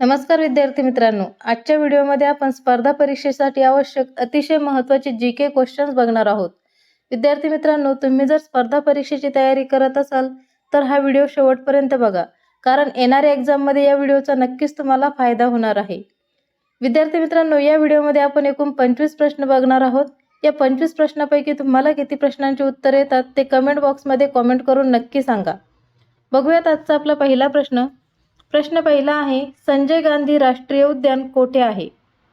नमस्कार विद्यार्थी मित्रांनो आजच्या व्हिडिओमध्ये आपण स्पर्धा परीक्षेसाठी आवश्यक अतिशय महत्त्वाचे जी के क्वेश्चन्स बघणार आहोत. विद्यार्थी मित्रांनो तुम्ही जर स्पर्धा परीक्षेची तयारी करत असाल तर हा व्हिडिओ शेवटपर्यंत बघा कारण येणाऱ्या एक्झाममध्ये या व्हिडिओचा नक्कीच तुम्हाला फायदा होणार आहे. विद्यार्थी मित्रांनो या व्हिडिओमध्ये आपण एकूण पंचवीस प्रश्न बघणार आहोत. या पंचवीस प्रश्नापैकी तुम्हाला किती प्रश्नांची उत्तरे येतात ते कमेंट बॉक्समध्ये कॉमेंट करून नक्की सांगा. बघूयात आजचा आपला पहिला प्रश्न. प्रश्न पहिला आहे संजय गांधी राष्ट्रीय उद्यान कोठे आहे?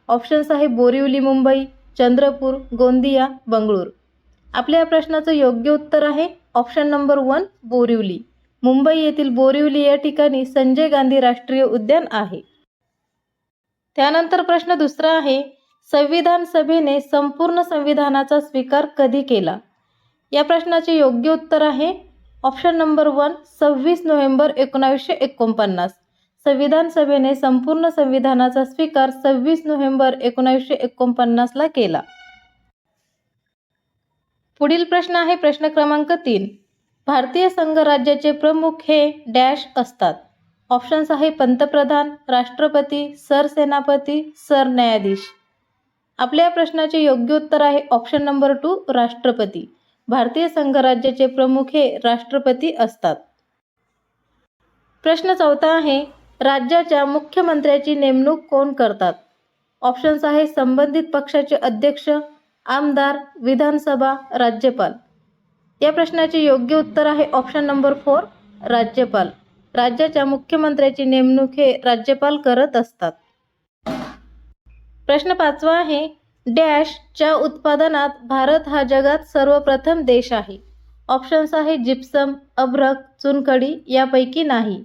ऑप्शन्स आहे बोरिवली मुंबई चंद्रपूर गोंदिया बंगळूर. आपल्या या प्रश्नाचं योग्य उत्तर आहे option number one Borivali. Mumbai येथील बोरिवली या ठिकाणी संजय गांधी राष्ट्रीय उद्यान आहे. त्यानंतर प्रश्न दुसरा आहे संविधान सभेने संपूर्ण संविधानाचा स्वीकार कधी केला? या प्रश्नाचे योग्य उत्तर आहे ऑप्शन नंबर वन सव्वीस नोव्हेंबर एकोणावीसशे एकोणपन्नास. संविधान सभेने संपूर्ण संविधानाचा स्वीकार सव्वीस नोव्हेंबर एकोणीसशे एकोणपन्नासला केला. पुढील प्रश्न आहे प्रश्न क्रमांक तीन. भारतीय संघ राज्याचे प्रमुख हे डॅश असतात. ऑप्शन्स आहे पंतप्रधान राष्ट्रपती सरसेनापती सरन्यायाधीश आपल्या प्रश्नाचे योग्य उत्तर आहे ऑप्शन नंबर टू राष्ट्रपती. भारतीय संघराज्याचे प्रमुख हे राष्ट्रपती असतात. प्रश्न चौथा आहे राज्याच्या मुख्यमंत्र्याची नेमणूक कोण करतात? ऑप्शन्स आहे संबंधित पक्षाचे अध्यक्ष आमदार विधानसभा राज्यपाल. या प्रश्नाचे योग्य उत्तर आहे ऑप्शन नंबर फोर राज्यपाल. राज्याच्या मुख्यमंत्र्याची नेमणूक हे राज्यपाल करत असतात. प्रश्न पाचवा आहे डॅशच्या उत्पादनात भारत हा जगात सर्वप्रथम देश आहे. ऑप्शन्स आहे जिप्सम अभ्रक चुनखडी यापैकी नाही.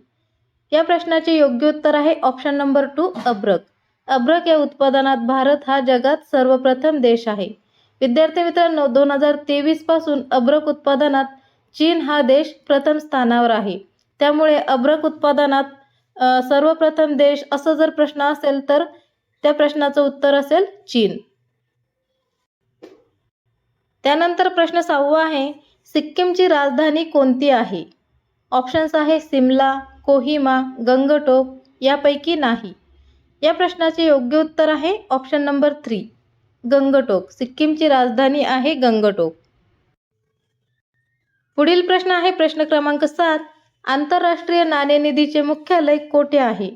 या प्रश्नाचे योग्य उत्तर आहे ऑप्शन नंबर टू अब्रक. अब्रक या उत्पादनात भारत हा जगात सर्वप्रथम देश आहे. विद्यार्थी मित्रांनो दोन हजार तेवीसपासून अब्रक उत्पादनात चीन हा देश प्रथम स्थानावर आहे. त्यामुळे अब्रक उत्पादनात सर्वप्रथम देश असं जर प्रश्न असेल तर त्या प्रश्नाचं उत्तर असेल चीन. त्यानंतर प्रश्न सहावा आहे सिक्कीमची राजधानी कोणती आहे? ऑप्शन्स आहे सिमला कोहिमा गंगटोक यापैकी नाही. या प्रश्नाचे योग्य उत्तर आहे ऑप्शन नंबर थ्री गंगटोक सिक्कीमची राजधानी आहे गंगटोक. पुढील प्रश्न आहे प्रश्न क्रमांक सात. आंतरराष्ट्रीय नाणेनिधीचे मुख्यालय कोठे आहे?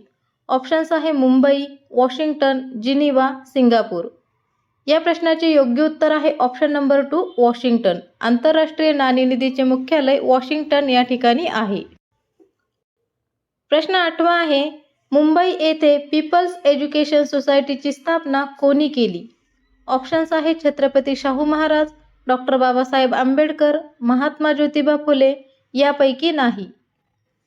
ऑप्शन्स आहे मुंबई वॉशिंग्टन जिनिवा सिंगापूर. या प्रश्नाचे योग्य उत्तर आहे ऑप्शन नंबर टू वॉशिंग्टन. आंतरराष्ट्रीय नाणेनिधीचे मुख्यालय वॉशिंग्टन या ठिकाणी आहे. प्रश्न आठवा आहे मुंबई येथे पीपल्स एज्युकेशन सोसायटीची स्थापना कोणी केली? ऑप्शन्स आहे छत्रपती शाहू महाराज डॉक्टर बाबासाहेब आंबेडकर महात्मा ज्योतिबा फुले यापैकी नाही.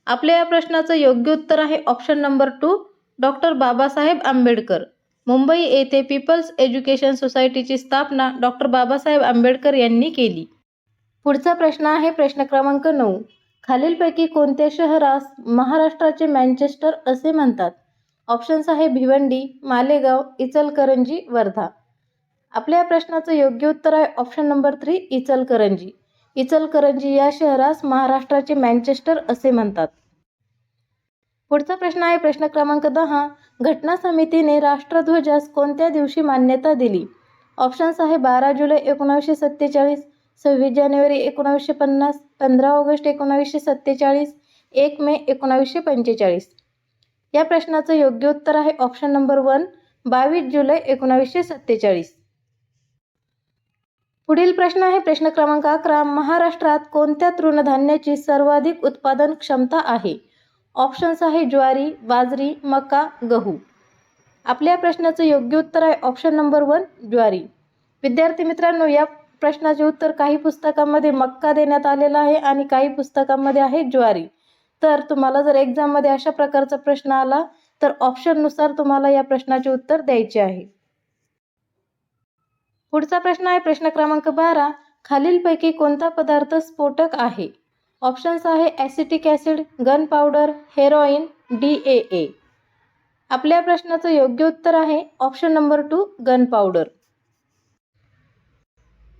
आपल्या या प्रश्नाचं योग्य उत्तर आहे option number two doctor Babasaheb Ambedkar. Mumbai येथे पीपल्स एज्युकेशन सोसायटीची स्थापना डॉक्टर बाबासाहेब आंबेडकर यांनी केली. पुढचा प्रश्न आहे प्रश्न क्रमांक नऊ. खालीलपैकी कोणत्या शहरास महाराष्ट्राचे मँचेस्टर असे म्हणतात? ऑप्शन्स आहे भिवंडी मालेगाव इचलकरंजी वर्धा. आपल्या या प्रश्नाचं योग्य उत्तर आहे option number three Ichalkaranji. Ichalkaranji या शहरास महाराष्ट्राचे मँचेस्टर असे म्हणतात. पुढचा प्रश्न आहे प्रश्न क्रमांक दहा. घटना समितीने राष्ट्रध्वजास कोणत्या दिवशी मान्यता दिली? ऑप्शन्स आहे बारा जुलै एकोणावीसशे सत्तेचाळीस. सव्वीस जानेवारी एकोणावीसशे पन्नास पंधरा ऑगस्ट एकोणावीसशे सत्तेचाळीस एक मे एकोणावीसशे पंचेचाळीस. या प्रश्नाचं योग्य उत्तर आहे ऑप्शन नंबर वन बावीस जुलै एकोणावीसशे सत्तेचाळीस. पुढील प्रश्न आहे प्रश्न क्रमांक अकरा महाराष्ट्रात कोणत्या तृणधान्याची सर्वाधिक उत्पादन क्षमता आहे? ऑप्शन्स आहे ज्वारी बाजरी मका गहू. आपल्या प्रश्नाचं योग्य उत्तर आहे ऑप्शन नंबर वन ज्वारी. विद्यार्थी मित्रांनो या प्रश्नाचे उत्तर काही पुस्तकांमध्ये मक्का देण्यात आलेला आहे आणि काही पुस्तकांमध्ये आहे ज्वारी. तर तुम्हाला जर एक्झाममध्ये अशा प्रकारचा प्रश्न आला तर ऑप्शननुसार तुम्हाला या प्रश्नाचे उत्तर द्यायचे आहे. पुढचा प्रश्न आहे प्रश्न क्रमांक बारा. खालीलपैकी कोणता पदार्थ स्फोटक आहे? ऑप्शन्स आहे acetic acid gunpowder heroin D A A आपल्या प्रश्नाचं योग्य उत्तर आहे option number two gunpowder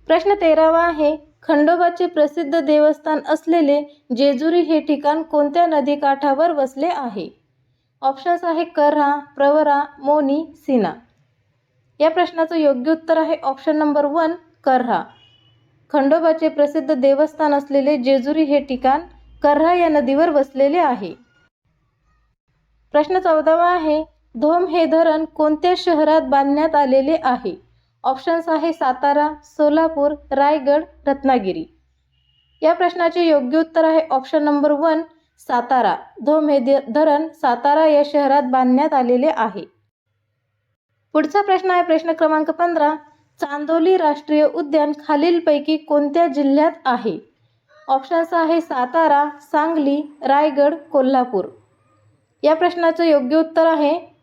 प्रश्न तेरावा आहे खंडोबाचे प्रसिद्ध देवस्थान असलेले जेजुरी हे ठिकाण कोणत्या नदीकाठावर वसले आहे? ऑप्शन्स आहे करहा प्रवरा मोनी सिना. या प्रश्नाचं योग्य उत्तर आहे ऑप्शन नंबर वन करहा खंडोबाचे प्रसिद्ध देवस्थान असलेले जेजुरी हे ठिकाण करहा या नदीवर वसलेले आहे? प्रश्न चौदावा आहे धोम हे धरण कोणत्या शहरात बांधण्यात आलेले आहे? ऑप्शन्स आहे सातारा सोलापूर रायगड रत्नागिरी. या प्रश्नाचे योग्य उत्तर आहे option number one Satara. Dhome धरण सातारा या शहरात बांधण्यात आलेले आहे. पुढचा प्रश्न आहे प्रश्न क्रमांक पंधरा. चांदोली राष्ट्रीय उद्यान खालीलपैकी कोणत्या जिल्ह्यात आहे? ऑप्शन्स आहे सातारा सांगली रायगड कोल्हापूर. या प्रश्नाचं योग्य उत्तर आहे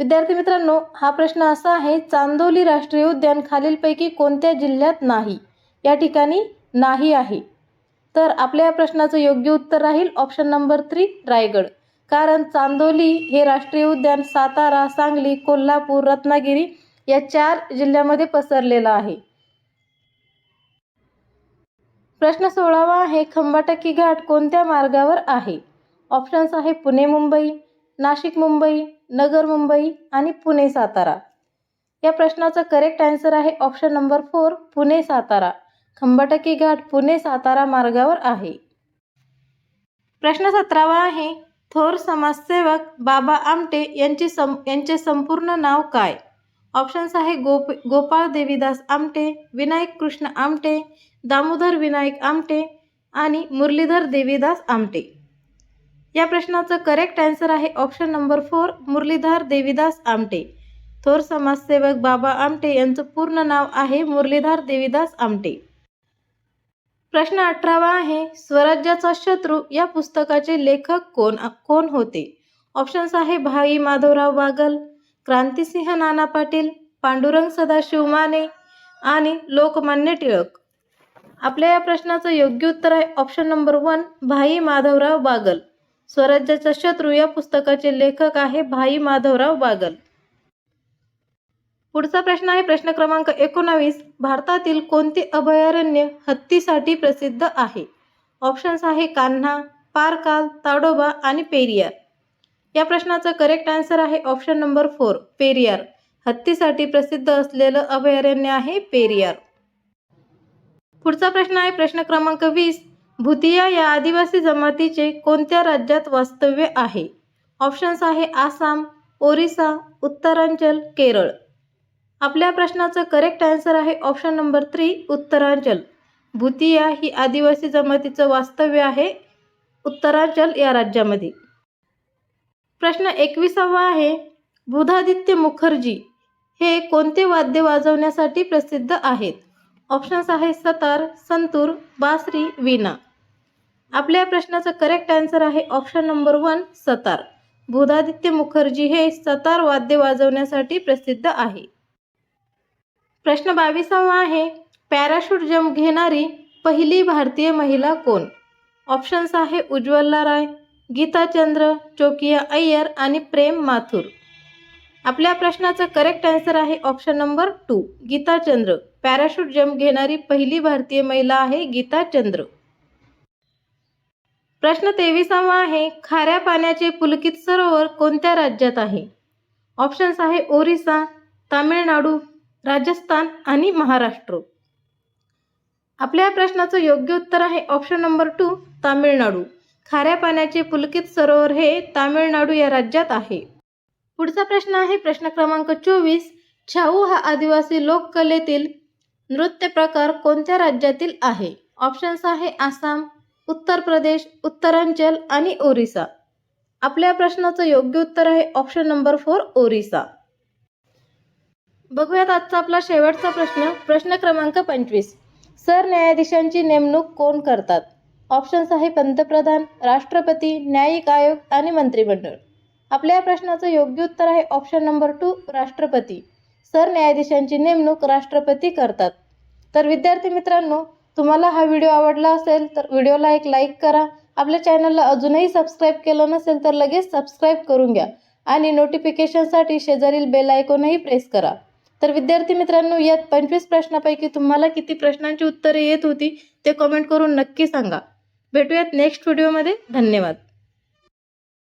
विद्यार्थी मित्रांनो हा प्रश्न असा आहे चांदोली राष्ट्रीय उद्यान खालीलपैकी कोणत्या जिल्ह्यात नाही? या ठिकाणी नाही आहे. तर आपल्या या प्रश्नाचं योग्य उत्तर राहील ऑप्शन नंबर थ्री रायगड. कारण चांदोली हे राष्ट्रीय उद्यान सातारा सांगली कोल्हापूर रत्नागिरी या चार जिल्ह्यामध्ये पसरलेलं आहे. प्रश्न सोळावा आहे खंबाटकी घाट कोणत्या मार्गावर आहे? ऑप्शन्स आहे पुणे मुंबई नाशिक मुंबई नगर मुंबई आणि पुणे सातारा. या प्रश्नाचं करेक्ट आन्सर आहे option number four Pune Satara. Khambatki Ghat Pune Satara मार्गावर आहे. प्रश्न सतरावा आहे थोर समाजसेवक बाबा आमटे यांची सं यांचे संपूर्ण नाव काय? ऑप्शन्स आहे गोप गोपाळ देवीदास आमटे विनायक कृष्ण आमटे दामोदर विनायक आमटे आणि मुरलीधर देवीदास आमटे. या प्रश्नाचं करेक्ट आन्सर आहे option number four Muralidhar Devidas Amte. थोर समाजसेवक बाबा आमटे यांचं पूर्ण नाव आहे मुरलीधर देवीदास आमटे. प्रश्न अठरावा आहे स्वराज्याचा शत्रू या पुस्तकाचे लेखक कोण कोण होते? ऑप्शन्स आहे भाई माधवराव बागल क्रांतिसिंह नाना पाटील पांडुरंग सदाशिव माने आणि लोकमान्य टिळक. आपल्या या प्रश्नाचं योग्य उत्तर आहे ऑप्शन नंबर वन भाई माधवराव बागल. स्वराज्याचा शत्रू या पुस्तकाचे लेखक आहे भाई माधवराव बागल. पुढचा प्रश्न आहे प्रश्न क्रमांक एकोणावीस. भारतातील कोणते अभयारण्य हत्तीसाठी प्रसिद्ध आहे? ऑप्शन्स आहे कान्हा पारकाल ताडोबा आणि पेरियार. या प्रश्नाचं करेक्ट आन्सर आहे ऑप्शन नंबर फोर पेरियार. हत्तीसाठी प्रसिद्ध असलेलं अभयारण्य आहे पेरियार. पुढचा प्रश्न आहे प्रश्न क्रमांक वीस. भुतिया या आदिवासी जमातीचे कोणत्या राज्यात वास्तव्य आहे? ऑप्शन्स आहे आसाम ओरिसा उत्तरांचल केरळ. आपल्या प्रश्नाचं करेक्ट आन्सर आहे option number three Uttaranchal. Bhutia ही आदिवासी जमातीचं वास्तव्य आहे उत्तरांचल या राज्यामध्ये. प्रश्न एकविसावा आहे बुधादित्य मुखर्जी हे कोणते वाद्य वाजवण्यासाठी प्रसिद्ध आहेत? ऑप्शन्स आहे सतार संतूर बासरी वीणा. आपल्या प्रश्नाचं करेक्ट आन्सर आहे option number one sitar. Buddhaditya Mukherjee हे सतार वाद्य वाजवण्यासाठी प्रसिद्ध आहे. प्रश्न बावीसावा आहे पॅराशूट जम्प घेणारी पहिली भारतीय महिला कोण? ऑप्शन्स आहे उज्ज्वला राय गीताचंद्र चोकिया अय्यर आणि प्रेम माथुर. आपल्या प्रश्नाचं करेक्ट आन्सर आहे option number two Geetachandra parachute jump घेणारी पहिली भारतीय महिला आहे गीता चंद्र. प्रश्न तेविसावा आहे खाऱ्या पाण्याचे पुलकित सरोवर कोणत्या राज्यात आहे? ऑप्शन्स आहे ओरिसा तामिळनाडू राजस्थान आणि महाराष्ट्र. आपल्या या प्रश्नाचं योग्य उत्तर आहे ऑप्शन नंबर टू तामिळनाडू. खाऱ्या पाण्याचे पुलकित सरोवर हे तामिळनाडू या राज्यात आहे. पुढचा प्रश्न आहे प्रश्न क्रमांक चोवीस छाऊ हा आदिवासी लोककलेतील नृत्य प्रकार कोणत्या राज्यातील आहे? ऑप्शन्स आहे आसाम उत्तर प्रदेश उत्तरांचल आणि ओरिसा. आपल्या प्रश्नाचं योग्य उत्तर आहे ऑप्शन नंबर फोर ओरिसा. बघूयात आजचा आपला शेवटचा प्रश्न प्रश्न क्रमांक पंचवीस. सरन्यायाधीशांची नेमणूक कोण करतात? ऑप्शन्स आहे पंतप्रधान राष्ट्रपती न्यायिक आयोग आणि मंत्रिमंडळ. आपल्या या प्रश्नाचं योग्य उत्तर आहे ऑप्शन नंबर टू राष्ट्रपती. सरन्यायाधीशांची नेमणूक राष्ट्रपती करतात. तर विद्यार्थी मित्रांनो तुम्हाला हा व्हिडिओ आवडला असेल तर व्हिडिओला एक लाईक करा. आपल्या चॅनलला अजूनही सबस्क्राईब केलं नसेल तर लगेच सबस्क्राईब करून घ्या. आणि नोटिफिकेशनसाठी शेजारील बेल आयकॉनही प्रेस करा. तर विद्यार्थी मित्रांनो यात पंचवीस प्रश्नापैकी तुम्हाला किती प्रश्नांची उत्तरे येत होती ते कमेंट करून नक्की सांगा. भेटूयात नेक्स्ट व्हिडिओमध्ये धन्यवाद.